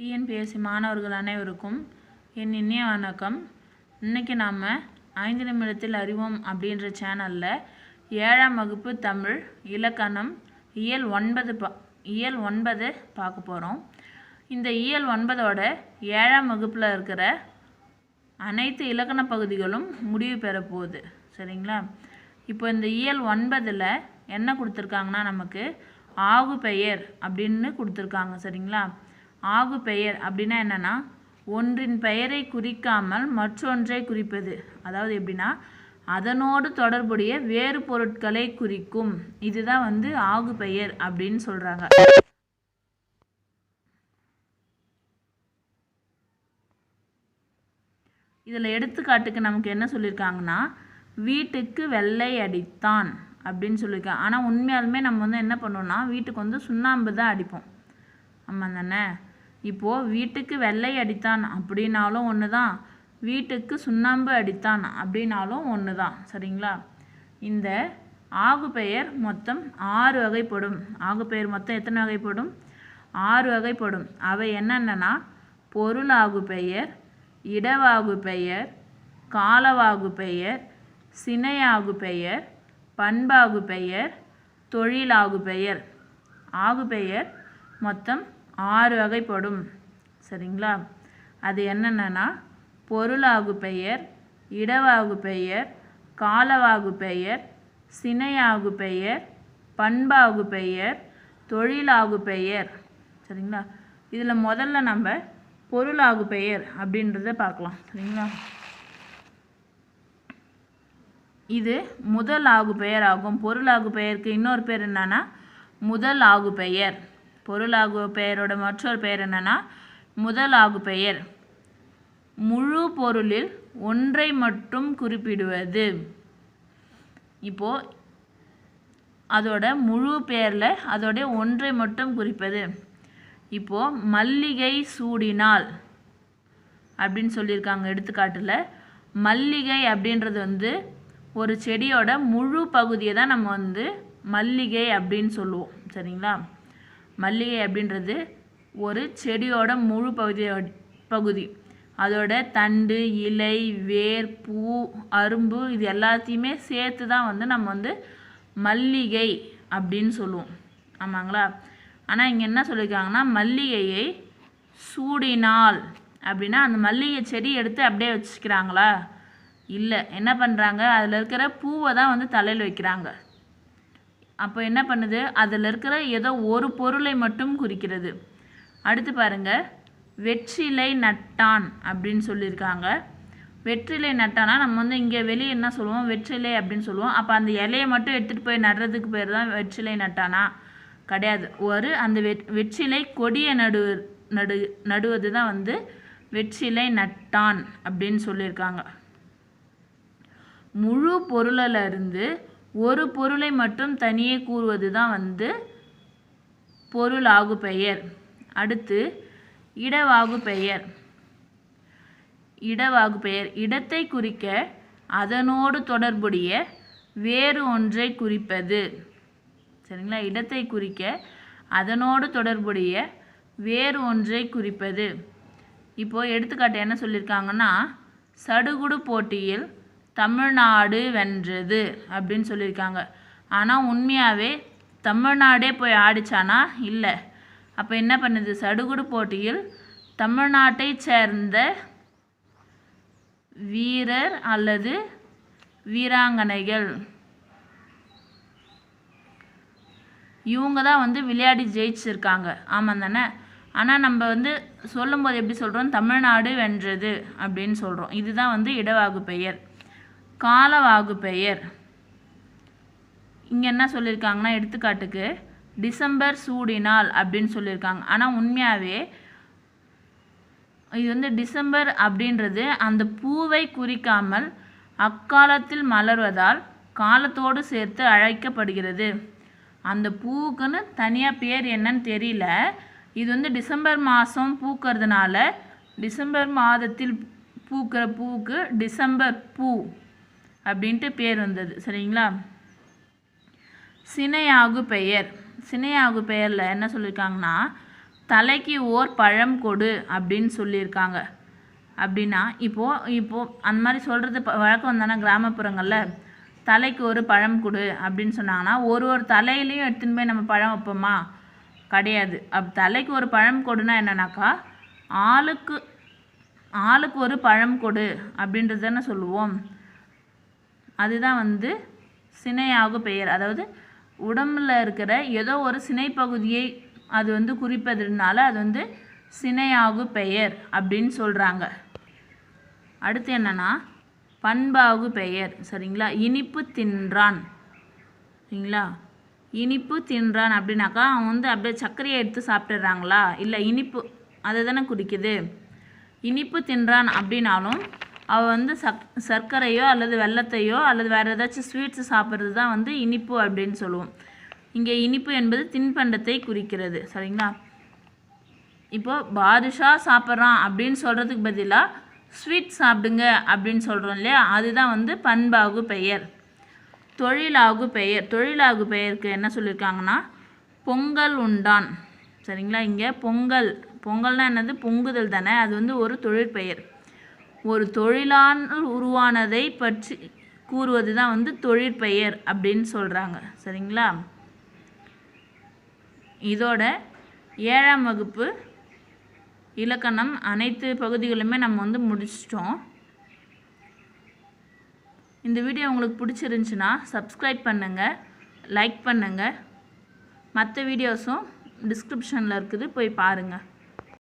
TNPSC மாணவர்கள் அனைவருக்கும் என் இனிய வணக்கம். இன்றைக்கி நாம் ஐந்து நிமிடத்தில் அறிவோம் அப்படின்ற சேனலில் ஏழாம் வகுப்பு தமிழ் இலக்கணம் இயல் ஒன்பது பா இயல் ஒன்பது பார்க்க போகிறோம் இந்த இயல் ஒன்பதோட ஏழாம் வகுப்பில் இருக்கிற அனைத்து இலக்கண பகுதிகளும் முடிவு பெற போகுது. சரிங்களா? இப்போ இந்த இயல் ஒன்பதில் என்ன கொடுத்துருக்காங்கன்னா நமக்கு ஆகு பெயர் அப்படின்னு கொடுத்துருக்காங்க. சரிங்களா? ஆகு பெயர் அப்படின்னா என்னென்னா ஒன்றின் பெயரை குறிக்காமல் மற்றொன்றை குறிப்பது. அதாவது எப்படின்னா அதனோடு தொடர்புடைய வேறு பொருட்களை குறிக்கும். இதுதான் வந்து ஆகு பெயர் அப்படின்னு சொல்கிறாங்க இதில் எடுத்துக்காட்டுக்கு நமக்கு என்ன சொல்லியிருக்காங்கன்னா வீட்டுக்கு வெள்ளை அடித்தான் அப்படின்னு சொல்லியிருக்காங்க ஆனால் உண்மையாலுமே நம்ம வந்து என்ன பண்ணுவோம்னா வீட்டுக்கு வந்து சுண்ணாம்பு தான் அடிப்போம். ஆமாம் தானே? இப்போது வீட்டுக்கு வெள்ளை அடித்தான் அப்படின்னாலும் ஒன்று தான் வீட்டுக்கு சுண்ணாம்பு அடித்தான் அப்படின்னாலும் ஒன்று தான் சரிங்களா? இந்த ஆகு பெயர் மொத்தம் ஆறு வகைப்படும். ஆகு பெயர் மொத்தம் எத்தனை வகைப்படும்? ஆறு வகைப்படும். அவை என்னென்னனா? பொருளாகு பெயர் இடவாகு பெயர் காலவாகு பெயர் சினையாகு பெயர் பண்பாகு பெயர் தொழிலாகு பெயர். ஆகு பெயர் மொத்தம் ஆறு வகைப்படும். சரிங்களா? அது என்னென்னா பொருளாகு பெயர் இடவாகு பெயர் காலவாகு பெயர் சினையாகு பெயர் பண்பாகு பெயர் தொழிலாகு பெயர். சரிங்களா? இதில் முதல்ல நம்ம பொருளாகு பெயர் அப்படின்றத பார்க்கலாம். சரிங்களா? இது முதல் ஆகு பெயர் ஆகும். பொருளாகு பெயருக்கு இன்னொரு பேர் என்னன்னா முதல் ஆகு பெயர். பொருளாகு பெயரோட மற்றொரு பெயர் என்னென்னா முதல் ஆகு பெயர் முழு பொருளில் ஒன்றை மட்டும் குறிப்பிடுவது. இப்போ அதோட முழு பெயரில் அதோடைய ஒன்றை மட்டும் குறிப்பது. இப்போ மல்லிகை சூடினால் அப்படின்னு சொல்லியிருக்காங்க எடுத்துக்காட்டில். மல்லிகை அப்படின்றது வந்து ஒரு செடியோட முழு பகுதியை தான் நம்ம வந்து மல்லிகை அப்படின்னு சொல்லுவோம். சரிங்களா? மல்லிகை அப்படின்றது ஒரு செடியோட முழு பகுதி பகுதி. அதோட தண்டு இலை வேர் பூ அரும்பு இது எல்லாத்தையுமே சேர்த்து தான் வந்து நம்ம வந்து மல்லிகை அப்படின்னு சொல்லுவோம். ஆமாங்களா? ஆனால் இங்கே என்ன சொல்லியிருக்காங்கன்னா மல்லிகையை சூடினால் அப்படின்னா அந்த மல்லிகை செடி எடுத்து அப்படியே வச்சுக்கிறாங்களா? இல்லை. என்ன பண்ணுறாங்க அதில் இருக்கிற பூவை தான் வந்து தலையில் வைக்கிறாங்க. அப்போ என்ன பண்ணுது? அதில் இருக்கிற ஏதோ ஒரு பொருளை மட்டும் குறிக்கிறது. அடுத்து பாருங்கள் வெற்றிலை நட்டான் அப்படின்னு சொல்லியிருக்காங்க. வெற்றிலை நட்டானா நம்ம வந்து இங்கே வெளியே என்ன சொல்லுவோம்? வெற்றிலை அப்படின்னு சொல்லுவோம். அப்போ அந்த இலையை மட்டும் எடுத்துகிட்டு போய் நடுறதுக்கு பேர் தான் வெற்றிலை நட்டானா? கிடையாது. ஒரு அந்த வெ வெற்றிலை கொடியை நடு நடு நடுவது தான் வந்து வெற்றிலை நட்டான் அப்படின்னு சொல்லியிருக்காங்க. முழு பொருளில் இருந்து ஒரு பொருளை மட்டும் தனியே கூறுவது தான் வந்து பொருளாகு பெயர். அடுத்து இடவாகு பெயர். இடவாகு பெயர். இடத்தை குறிக்க அதனோடு தொடர்புடைய வேறு ஒன்றை குறிப்பது. சரிங்களா? இடத்தை குறிக்க அதனோடு தொடர்புடைய வேறு ஒன்றை குறிப்பது. இப்போது எடுத்துக்காட்டு என்ன சொல்லியிருக்காங்கன்னா சடுகுடு போட்டியில் தமிழ்நாடு வென்றது அப்படின்னு சொல்லியிருக்காங்க. ஆனால் உண்மையாகவே தமிழ்நாடே போய் ஆடிச்சானா? இல்லை. அப்போ என்ன பண்ணுது? சடுகுடு போட்டியில் தமிழ்நாட்டை சேர்ந்த வீரர் அல்லது வீராங்கனைகள். இவங்க தான் வந்து விளையாடி ஜெயிச்சிருக்காங்க. ஆமாம் தானே? ஆனால் நம்ம வந்து சொல்லும்போது எப்படி சொல்கிறோம் தமிழ்நாடு வென்றது அப்படின்னு சொல்கிறோம் இதுதான் வந்து இடவாகு பெயர். காலவாகு பெயர். இங்கே என்ன சொல்லியிருக்காங்கன்னா எடுத்துக்காட்டுக்கு டிசம்பர் சூடினால் அப்படின்னு சொல்லியிருக்காங்க ஆனால் உண்மையாகவே இது வந்து டிசம்பர் அப்படின்றது அந்த பூவை குறிக்காமல் அக்காலத்தில் மலர்வதால் காலத்தோடு சேர்த்து அழைக்கப்படுகிறது. அந்த பூவுக்குன்னு தனியாக பேர் என்னன்னு தெரியல. இது வந்து டிசம்பர் மாதம் பூக்கிறதுனால டிசம்பர் மாதத்தில் பூக்கிற பூவுக்கு டிசம்பர் பூ. அப்படின்ட்டு பேர் வந்தது சரிங்களா? சினையாகு பெயர். சினையாகு பெயரில் என்ன சொல்லியிருக்காங்கன்னா தலைக்கு ஓர் பழம் கொடு அப்படின்னு சொல்லியிருக்காங்க. அப்படின்னா இப்போது இப்போது அந்த மாதிரி சொல்கிறது வழக்கம் தானே கிராமப்புறங்களில் தலைக்கு ஒரு பழம் கொடு அப்படின்னு சொன்னாங்கன்னா ஒரு ஒரு தலையிலையும் எடுத்துன்னு போய் நம்ம பழம் வைப்போமா? கிடையாது. அப் தலைக்கு ஒரு பழம் கொடுனா என்னன்னாக்கா ஆளுக்கு ஆளுக்கு ஒரு பழம் கொடு அப்படின்றது தானே சொல்லுவோம். அதுதான் வந்து சினையாகு பெயர். அதாவது உடம்புல இருக்கிற ஏதோ ஒரு சினை பகுதியை அது வந்து குறிப்பதனால அது வந்து சினையாகு பெயர் அப்படின்னு சொல்கிறாங்க அடுத்து என்னன்னா பண்பாகு பெயர். சரிங்களா? இனிப்பு தின்றான். சரிங்களா? இனிப்பு தின்றான் அப்படின்னாக்கா அவன் வந்து அப்படியே சர்க்கரையை எடுத்து சாப்பிட்டுறாங்களா? இல்லை இனிப்பு அதை தானே குறிக்குது இனிப்பு தின்றான் அப்படின்னாலும் அவள் வந்து சக் சர்க்கரையோ அல்லது வெல்லத்தையோ அல்லது வேறு ஏதாச்சும் ஸ்வீட்ஸ் சாப்பிட்றது தான் வந்து இனிப்பு அப்படின்னு சொல்லுவோம். இங்கே இனிப்பு என்பது தின்பண்டத்தை குறிக்கிறது. சரிங்களா? இப்போது பாதுஷா சாப்பிட்றான் அப்படின்னு சொல்கிறதுக்கு பதிலாக ஸ்வீட் சாப்பிடுங்க அப்படின்னு சொல்கிறோம் இல்லையா? அதுதான் வந்து பண்பாகு பெயர். தொழிலாகு பெயர். தொழிலாகு பெயருக்கு என்ன சொல்லியிருக்காங்கன்னா பொங்கல் உண்டான். சரிங்களா? இங்கே பொங்கல். பொங்கல்னால் என்னது? பொங்குதல் தானே. அது வந்து ஒரு தொழிற்பெயர். ஒரு தொழிலால் உருவானதை பற்றி கூறுவது தான் வந்து தொழிற்பெயர் அப்படின்னு சொல்கிறாங்க சரிங்களா? இதோட ஏழாம் வகுப்பு இலக்கணம் அனைத்து பகுதிகளுமே நம்ம வந்து முடிச்சிட்டோம். இந்த வீடியோ உங்களுக்கு பிடிச்சிருந்துச்சுன்னா சப்ஸ்கிரைப் பண்ணுங்கள் லைக் பண்ணுங்கள் மற்ற வீடியோஸும் டிஸ்கிரிப்ஷனில் இருக்குது போய் பாருங்கள்